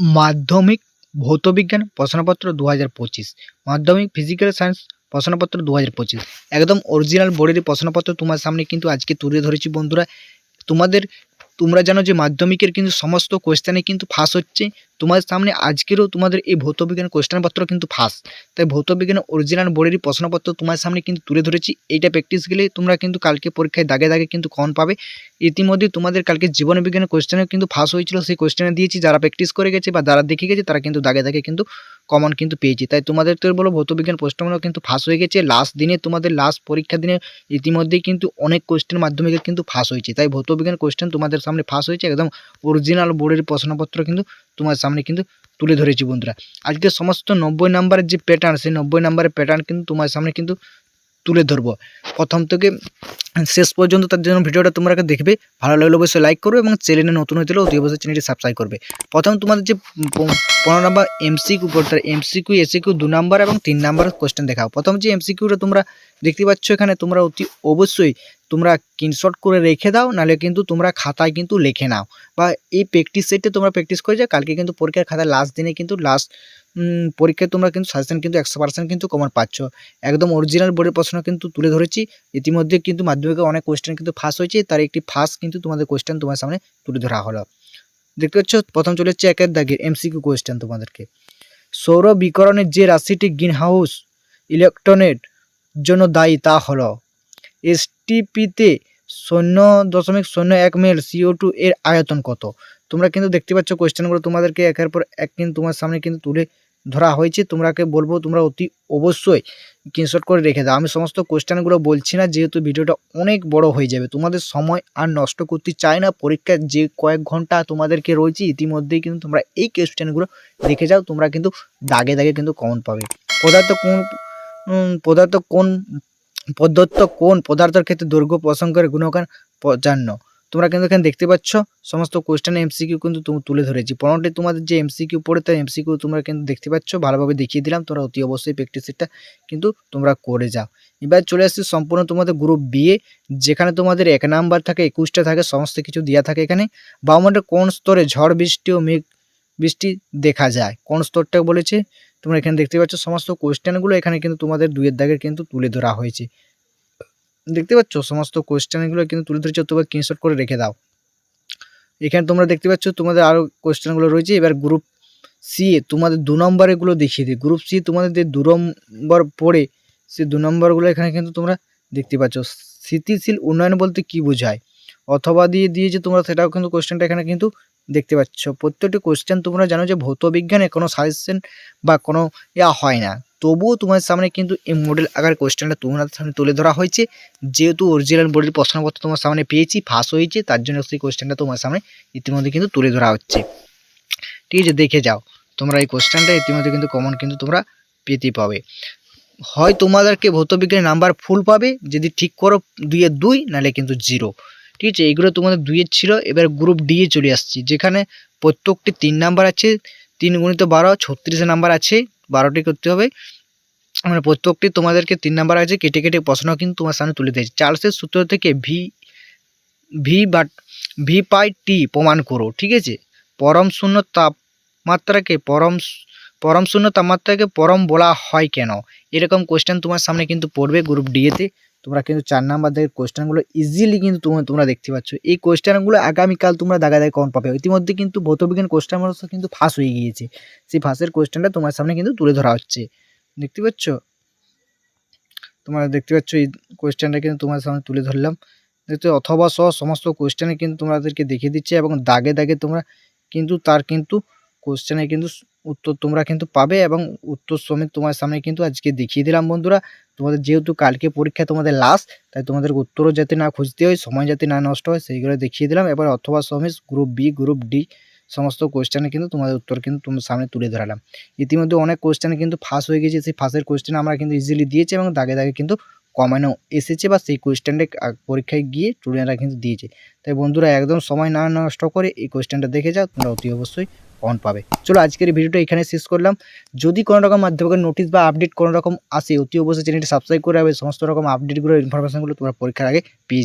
মাধ্যমিক ভৌতবিজ্ঞান প্রশ্নপত্র দু হাজার পঁচিশ। মাধ্যমিক ফিজিক্যাল সায়েন্স প্রশ্নপত্র দু পঁচিশ। একদম অরিজিনাল বোর্ডের প্রশ্নপত্র তোমার সামনে কিন্তু আজকে তুলে ধরেছি বন্ধুরা। তোমাদের তোমরা জানো যে মাধ্যমিকের কিন্তু সমস্ত কোয়েশ্চেনে কিন্তু ফাঁস হচ্ছে। তোমার সামনে আজকেরও তোমাদের এই ভৌতবিজ্ঞান কোয়েশ্চেনপত্র কিন্তু ফাঁস তাই ভৌতবিজ্ঞানের অরিজিনাল বোর্ডেরই প্রশ্নপত্র তোমার সামনে কিন্তু তুলে ধরেছি। এইটা প্র্যাকটিস গেলে তোমরা কিন্তু কালকে পরীক্ষায় দাগে দাগে কিন্তু কমন পাবে। ইতিমধ্যে তোমাদের কালকে জীবন বিজ্ঞানের কোয়েশ্চেনে কিন্তু ফাঁস হয়েছিল। সেই কোয়েশ্চেনে দিয়েছি। যারা প্র্যাকটিস করে গেছে বা যারা দেখে গেছে, তারা কিন্তু দাগে দাগে কিন্তু কমন কিন্তু পেয়েছি। তাই তোমাদের তো বলো ভৌতবিজ্ঞান প্রশ্নগুলো কিন্তু ফাঁস হয়ে গেছে। লাস্ট দিনে তোমাদের লাস্ট পরীক্ষা দিনে ইতিমধ্যেই কিন্তু অনেক কোয়েশ্চেন মাধ্যমিকে কিন্তু ফাঁস হয়েছে। তাই ভৌতবিজ্ঞান কোয়েশ্চেন তোমাদের সামনে ফাঁস হয়েছে, একদম অরিজিনাল বোর্ডের প্রশ্নপত্র কিন্তু তোমার সামনে কিন্তু তুলে ধরেছি বন্ধুরা। আজকে সমস্ত নব্বই নাম্বারের যে প্যাটার্ন সেই নব্বই নাম্বারের প্যাটার্ন কিন্তু তোমার সামনে কিন্তু তুলে ধরবো। প্রথম থেকে শেষ পর্যন্ত তার জন্য ভিডিওটা তোমরা দেখবে, ভালো লাগলে অবশ্যই লাইক করবে এবং চ্যানেলে নতুন হতে হলে অতি অবশ্যই চ্যানেলটি সাবস্ক্রাইব করবে। প্রথম তোমাদের যে পনেরো নাম্বার এমসিকিউ পড়তে এমসিকিউ এসিকিউ দু নাম্বার এবং তিন নাম্বার কোশ্চেন দেখাও প্রথম যে এমসিকিউটা তোমরা দেখতে পাচ্ছ এখানে, তোমরা অতি অবশ্যই তোমরা স্ক্রিনশট করে রেখে দাও, নাহলে কিন্তু তোমরা খাতায় কিন্তু লিখে নাও। বা এই প্র্যাকটিস সেটে তোমরা প্র্যাকটিস করে যাও কালকে কিন্তু পরীক্ষার খাতায় লাস্ট দিনে কিন্তু লাস্ট পরীক্ষায় তোমরা কিন্তু সাজেশন কিন্তু একশো পার্সেন্ট কিন্তু কমন পাচ্ছ। একদম অরিজিনাল বোর্ডের প্রশ্ন কিন্তু তুলে ধরেছি। ইতিমধ্যে কিন্তু মাধ্যমিকে অনেক কোয়েশ্চেন কিন্তু ফাঁস হয়েছে, তার একটি ফাঁস কিন্তু তোমাদের কোয়েশ্চেন তোমার সামনে তুলে ধরা হলো। দেখতে পাচ্ছ, প্রথম চলে হচ্ছে একের দাগের এমসিকিউ কোয়েশ্চেন তোমাদেরকে। সৌর বিকরণের যে রাশিটি গ্রিন হাউস ইলেকট্রনের জন্য দায়ী তা হলো এসটিপিতে শূন্য দশমিক শূন্য এক মেল সিও টু এর আয়তন কত? তোমরা কিন্তু দেখতে পাচ্ছ কোয়েশ্চেনগুলো তোমাদেরকে একের পর এক কিন্তু তোমার সামনে কিন্তু তুলে ধরা হয়েছে। তোমরাকে বলব তোমরা অতি অবশ্যই স্ক্রিনশট করে রেখে দাও। আমি সমস্ত কোয়েশ্চেনগুলো বলছি না, যেহেতু ভিডিওটা অনেক বড় হয়ে যাবে। তোমাদের সময় আর নষ্ট করতে চাই না। পরীক্ষার যে কয়েক ঘণ্টা তোমাদেরকে রয়েছে, ইতিমধ্যেই কিন্তু তোমরা এই কোয়েশ্চেনগুলো দেখে যাও। তোমরা কিন্তু দাগে দাগে কিন্তু কমন পাবে। পদার্থ কোন পদার্থ কোন পদার্থ কোন পদার্থের ক্ষেত্রে দৈর্ঘ্য প্রসঙ্গের গুণগান পঞ্চান্ন তোমরা কিন্তু এখানে দেখতে পাচ্ছ, সমস্ত কোয়েশ্চেন এমসিকিউ কিন্তু তুমি, তুলে ধরেছি। পনেরোটি তোমাদের যে এমসিকিউ পড়ে তার এমসিকিউ তোমরা কিন্তু দেখতে পাচ্ছ। ভালোভাবে দেখিয়ে দিলাম, তোমরা অতি অবশ্যই প্র্যাকটিস সেটটা কিন্তু তোমরা করে যাও। এবার চলে আসছি সম্পূর্ণ তোমাদের গ্রুপ বিয়ে যেখানে তোমাদের এক নাম্বার থাকে, একুশটা থাকে, সমস্ত কিছু দেওয়া থাকে এখানে। বাউমান্ডের কোন স্তরে ঝড়, বৃষ্টি ও মেঘ, বৃষ্টি দেখা যায়? কোন স্তরটা বলেছে? তোমরা এখানে দেখতে পাচ্ছ, সমস্ত কোয়েশ্চেনগুলো এখানে কিন্তু তোমাদের দুইয়ের দাগের কিন্তু তুলে ধরা হয়েছে। দেখতে পাচ্ছ, সমস্ত কোয়েশ্চেনগুলো কিন্তু তুলে ধরেছে, তোমরা স্ক্রিনশট করে রেখে দাও। এখানে তোমরা দেখতে পাচ্ছ, তোমাদের আরও কোয়েশ্চেনগুলো রয়েছে। এবার গ্রুপ সি তোমাদের দু নম্বরেগুলো দেখিয়ে দিই। গ্রুপ সি তোমাদের যে দু নম্বর পড়ে, সে দু নম্বরগুলো এখানে কিন্তু তোমরা দেখতে পাচ্ছ। স্থিতিশীল উন্নয়ন বলতে কি বোঝায়? অথবা দিয়ে দিয়েছে, তোমরা সেটাও কিন্তু কোয়েশ্চেনটা এখানে কিন্তু দেখতে পাচ্ছ। প্রত্যেকটি কোয়েশ্চেন তোমরা জানো যে ভৌত বিজ্ঞানে কোনো সাজেশন বা কোনো ইয়া হয় না। তবুও তোমার সামনে কিন্তু এই মডেল আকার কোয়েশ্চেনটা তোমার সামনে তুলে ধরা হয়েছে। যেহেতু অরিজিনাল বোর্ডের প্রশ্নপত্র তোমার সামনে পেয়েছি ফাঁস হয়েছে, তার জন্য সেই কোয়েশ্চেনটা তোমার সামনে ইতিমধ্যে কিন্তু তুলে ধরা হচ্ছে। ঠিক আছে, দেখে যাও। তোমরা এই কোয়েশ্চেনটা ইতিমধ্যে কিন্তু কমন কিন্তু তোমরা পেতে পাবে। হয় তোমাদেরকে ভৌতবিজ্ঞানের নাম্বার ফুল পাবে, যদি ঠিক করো দুইয়ে দুই, নাহলে কিন্তু জিরো ঠিক আছে? এইগুলো তোমাদের দুইয়ের ছিল। এবার গ্রুপ ডি এ চলে আসছি। যেখানে প্রত্যেকটি তিন নাম্বার আছে। তিন গুণিত বারো ছত্রিশ নাম্বার আছে। বারোটি করতে হবে। মানে প্রত্যেকটি তোমাদেরকে তিন নাম্বার আছে। কেটে কেটে প্রশ্ন কিন্তু তোমার সামনে তুলে দিয়েছে। চার্লসের সূত্র থেকে V V but V pi T প্রমাণ করো, ঠিক আছে? পরম শূন্য তাপমাত্রাকে পরম পরম শূন্য তাপমাত্রাকে পরম বলা হয় কেন? এরকম কোয়েশ্চেন তোমার সামনে কিন্তু পড়বে গ্রুপ ডিএতে তোমরা কিন্তু চার নাম্বার থেকে কোয়েশ্চেনগুলো ইজিলি কিন্তু তোমরা দেখতে পাচ্ছ। এই কোয়েশ্চেনগুলো আগামীকাল তোমরা দাগা দাগে কম পাবে। ইতিমধ্যে কিন্তু ভৌতবিজ্ঞান কোয়েশ্চেন কিন্তু ফাঁস হয়ে গিয়েছে। সেই ফাঁসের কোয়েশ্চেনটা তোমার সামনে কিন্তু তুলে ধরা হচ্ছে। দেখতে পাচ্ছ? তোমরা দেখতে পাচ্ছ এই কোয়েশ্চেনটা কিন্তু তোমার সামনে তুলে ধরলাম। দেখতে অথবা সহ সমস্ত কোয়েশ্চেনে কিন্তু তোমাদেরকে দেখিয়ে দিচ্ছে এবং দাগে দাগে তোমরা কিন্তু তার কিন্তু কোয়েশ্চেনে কিন্তু উত্তর তোমরা কিন্তু পাবে এবং উত্তর সমেত তোমার সামনে কিন্তু আজকে দেখিয়ে দিলাম বন্ধুরা। তোমাদের যেহেতু কালকে পরীক্ষা তোমাদের লাস্ট তাই তোমাদের উত্তরও যাতে না খুঁজতে হয়, সময় যাতে না নষ্ট হয় সেইগুলো দেখিয়ে দিলাম। এবার অথবা সমেত গ্রুপ বি গ্রুপ ডি সমস্ত কোয়েশ্চেনে কিন্তু তোমাদের উত্তর কিন্তু তোমার সামনে তুলে ধরালাম। ইতিমধ্যে অনেক কোয়েশ্চেনে কিন্তু ফাঁস হয়ে গেছে, সেই ফাঁসের কোয়েশ্চেন আমরা কিন্তু ইজিলি দিয়েছি এবং দাগে দাগে কিন্তু কমানো এসেছে বা সেই কোয়েশ্চেনটা পরীক্ষায় গিয়ে স্টুডেন্টরা কিন্তু দিয়েছে। তাই বন্ধুরা, একদম সময় না নষ্ট করে এই কোয়েশ্চেনটা দেখে যাও, তোমরা অতি অবশ্যই অন পাবে। চলো, আজকের ভিডিওটা এখানে শেষ করলাম। যদি কোনো রকম মাধ্যমিকের নোটিশ বা আপডেট কোনো রকম আসে, অতি অবশ্যই চ্যানেলটি সাবস্ক্রাইব করে হবে সমস্ত রকম আপডেটগুলো ইনফরমেশনগুলো তোমরা পরীক্ষার আগে পেয়ে